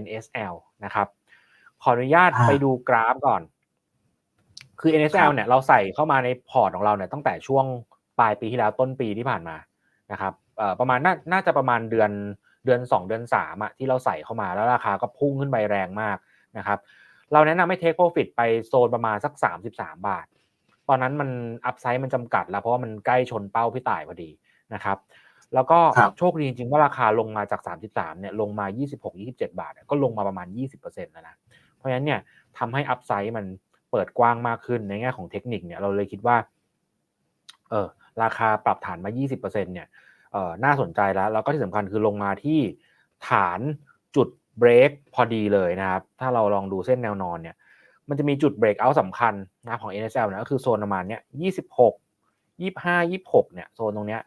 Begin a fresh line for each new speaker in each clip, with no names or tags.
NSL นะครับ ขออนุญาต
อ่า
ไปดูกราฟก่อน คือ
ครั
NSL
บ
เนี่ยเราใส่เข้ามาในพอร์ตของเราเนี่ยตั้งแต่ช่วงปลายปีที่แล้วต้นปีที่ผ่านมานะครับเอ่อประมาณน่าน่าจะประมาณเดือนเดือน 2 เดือน3อะที่เราใส่เข้ามาแล้วราคาก็พุ่งขึ้นไปแรงมากนะครับ เราแนะนำให้ take profit ไปโซนประมาณสัก 33 บาท ตอนนั้นมันอัพไซด์มันจำกัดแล้วเพราะว่ามันใกล้ชนเป้าพี่ต่ายพอดีนะครับ แล้วก็
ครับ
โชคดีจริงๆว่าราคาลงมาจาก 33เนี่ยลงมา 26-27 บาทเนี่ยก็ลงมาประมาณ 20%แล้วนะ เพราะฉะนั้นเนี่ยทำให้อัพไซด์มันเปิดกว้างมากขึ้นในแง่ของเทคนิคเนี่ยเราเลยคิดว่าเออราคาปรับฐานมา 20%เนี่ยเออน่าสนใจแล้ว แล้วก็ที่สำคัญคือลงมาที่ฐานจุดเบรกพอดีเลยนะครับ ถ้าเราลองดูเส้นแนวนอนเนี่ยมันจะมีจุดเบรกเอาท์สำคัญนะครับของ NSL นะก็คือโซนประมาณเนี้ย26 25 26เนี่ยโซนตรงเนี้ย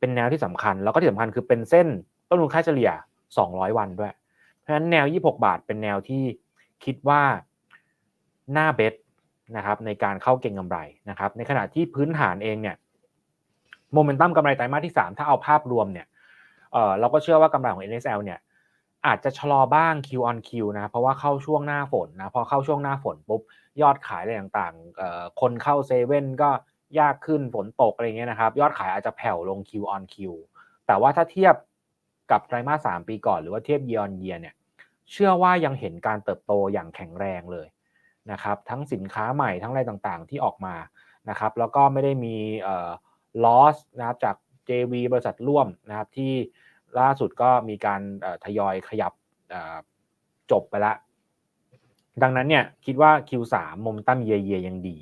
เป็นแนวที่สำคัญ แล้วก็ที่สำคัญคือเป็นเส้นต้นทุนค่าเฉลี่ย 200 วันด้วย เพราะฉะนั้นแนว 26 บาทเป็นแนวที่คิดว่าหน้าเบสนะครับในการเข้าเก็งกำไรนะครับ ในขณะที่พื้นฐานเองเนี่ยโมเมนตัมกำไรไตรมาสที่ 3 ถ้าเอาภาพรวมเนี่ยเออเราก็เชื่อว่ากำไรของ NSL เนี่ยอาจจะชะลอบ้าง Q on Q นะเพราะว่าเข้าช่วงหน้าฝนนะพอเข้าช่วงหน้าฝนปุ๊บยอดขายอะไรต่างๆคนเข้าเซเว่นก็ ยากขึ้นฝนตกอะไรเงี้ยนะครับ ยอดขายอาจจะแผ่วลง Q on Q แต่ว่าถ้าเทียบกับไตรมาสสามปีก่อนหรือว่าเทียบ year on year เนี่ยเชื่อว่ายังเห็นการเติบโตอย่างแข็งแรงเลยนะครับ ทั้งสินค้าใหม่ทั้งอะไรต่างๆที่ออกมานะครับ แล้วก็ไม่ได้มีเอ่อ loss นะครับจาก JV บริษัทร่วมนะครับที่ล่าสุดก็มีการทยอยขยับจบไปแล้วดังนั้นเนี่ยคิดว่า Q3 มเมตั้มเยียเยยังดี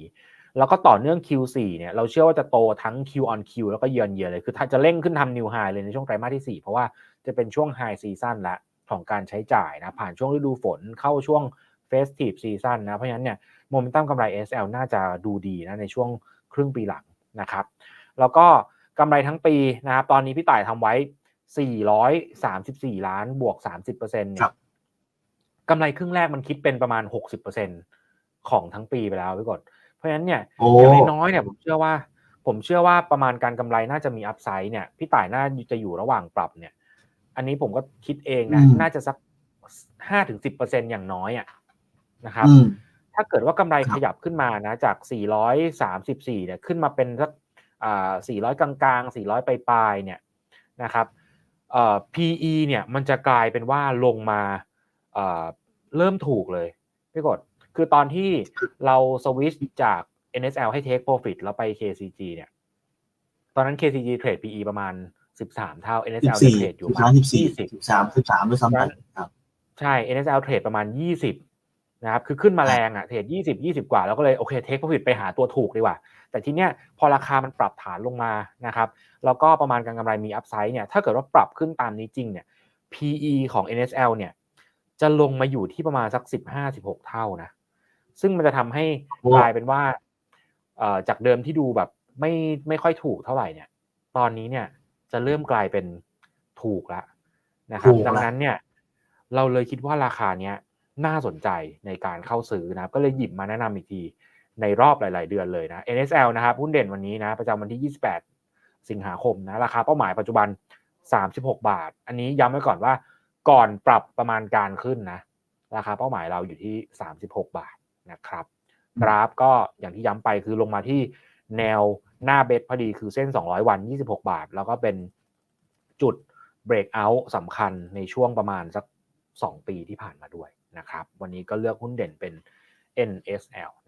แล้วก็ต่อเนื่อง Q4 เนี่ยเราเชื่อว่าจะโตทั้ง Q on Q แล้วก็ year on year เลย คือถ้าจะเร่งขึ้นทำ new high เลยในช่วงไตรมาสที่ 4 เพราะว่าจะเป็นช่วง high season ละของการใช้จ่ายนะ ผ่านช่วงฤดูฝนเข้าช่วง festive season นะ เพราะฉะนั้นเนี่ยโมเมนตัมกำไร SL น่าจะดูดีนะในช่วงครึ่งปีหลังนะครับ แล้วก็กำไรทั้งปีนะครับ ตอนนี้พี่ต่ายทำไว้ 434 ล้านบวก 30%เนี่
ครั
ย
บ
กำไรครึ่งแรกมันคิดเป็นประมาณ 60%ของทั้งปีไปแล้วพี่กด เพราะฉะนั้นเนี่ย
โอ้
อย่างน้อยๆเนี่ยผมเชื่อว่า ผมเชื่อว่าประมาณการกำไรน่าจะมีอัพไซด์เนี่ยพี่ต่ายน่าจะอยู่ระหว่างปรับเนี่ย อันนี้ผมก็คิดเองนะ
อืม
น่าจะสักห้าถึงสิบเปอร์เซ็นอย่างน้อยอะนะครับ
อืม
ถ้าเกิดว่ากำไร
ครับ
ขยับขึ้นมานะจาก434เนี่ยขึ้นมาเป็นสักอ่า400กลางๆ400ปลายๆเนี่ยนะครับเอ่อ PE เนี่ยมันจะกลายเป็นว่าลงมาเอ่อเริ่มถูกเลยพี่กด คือตอนที่เราสวิชจาก NSL ให้ take profit แล้วไป KCG เนี่ย ตอนนั้น KCG เทรด PE ประมาณ 13 เท่า
สิบ
NSL
สี่
เทรดอยู่
สิ
ป
บ
ระ
สาม
มาณ
สิบสี่
20
สิบสามสิบสามด้วยซ้ำไปครับ
ใช่ NSL เทรดประมาณ 20 นะครับ คือขึ้นมาแรงอะเทรด 20 20 กว่า แล้วก็เลยโอเคเทค p พ o ฟิตไปหาตัวถูกดีกว่า แต่ทีเนี้ยพอราคามันปรับฐานลงมานะครับ แล้วก็ประมาณการกำไรมีอัพไซด์เนี่ย ถ้าเกิดว่าปรับขึ้นตามนี้จริงเนี่ย PE ของ NSL เนี่ย จะลงมาอยู่ที่ประมาณสัก 15-16 เท่านะ ซึ่งมันจะทำให้
โอ้
กลายเป็นว่าเอ่อจากเดิมที่ดูแบบไม่ไม่ค่อยถูกเท่าไหร่เนี่ย ตอนนี้เนี่ยจะเริ่มกลายเป็นถูกแล้วนะครับ
ถูกละ
ดังนั้นเนี่ย เราเลยคิดว่าราคาเนี้ยน่าสนใจในการเข้าซื้อนะครับก็เลยหยิบมาแนะนำอีกทีในรอบหลาย ๆ เดือนเลยนะ NSL นะครับหุ้นเด่นวันนี้นะ ประจำวันที่ 28 สิงหาคมนะราคาเป้าหมายปัจจุบัน 36 บาท อันนี้ย้ำไว้ก่อนว่าก่อนปรับประมาณการขึ้นนะ ราคาเป้าหมายเราอยู่ที่ 36 บาท นะครับกราฟก็อย่างที่ย้ำไปคือลงมาที่แนวหน้าเบสพอดีคือเส้น 200 วัน 26 บาท แล้วก็เป็นจุด breakout สำคัญในช่วงประมาณสัก 2 ปีที่ผ่านมาด้วยนะครับ วันนี้ก็เลือกหุ้นเด่นเป็น NSL นะครับ